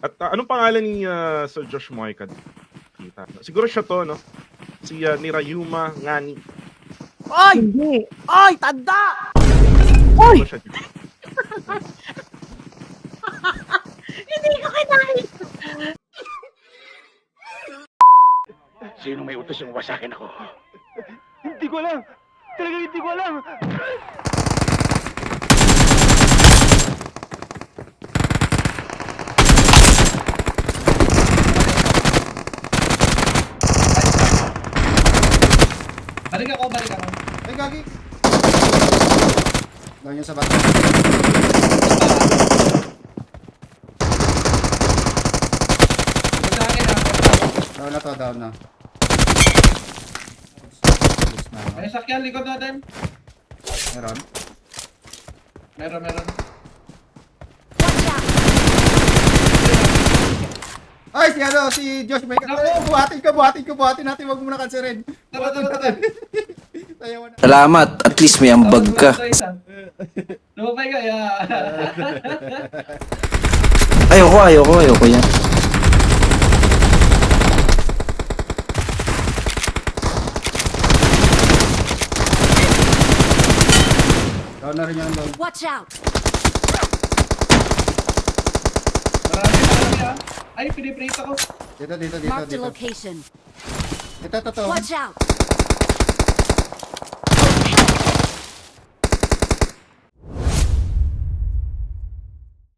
At ah, anong pangalan ni ah, Sir Josh? Kita. Siguro siya to, no? Si ah, Nirayuma Ngani. Oy! Hindi. Oy! Tanda! Siya. Hindi ko kinain. Sino may utos yung wasakin ako? Hindi ko alam. Talaga hindi ko alam. Balik ako, balik ako. Ay, gagi. Down yan sa bata. Huwag sa akin ako. Down na to, down na. Yes na. May sakyan, likod natin. Meron. Meron, meron. Watch out! Ay, si ano, si Josh May Naku! Buhatin ko, buhatin ko, buhatin natin. Huwag mo muna kanserin. Tara, tara, tara. Tayo na. Salamat, at least may ambag ka. Lumapay ka, yeah. Ayoko, ayoko, ayoko yan. Down na rin yan, down. Watch out! Ay, piniprate ako. Dito, dito, dito, Mark the dito. location. Ito, ito, ito. Watch out!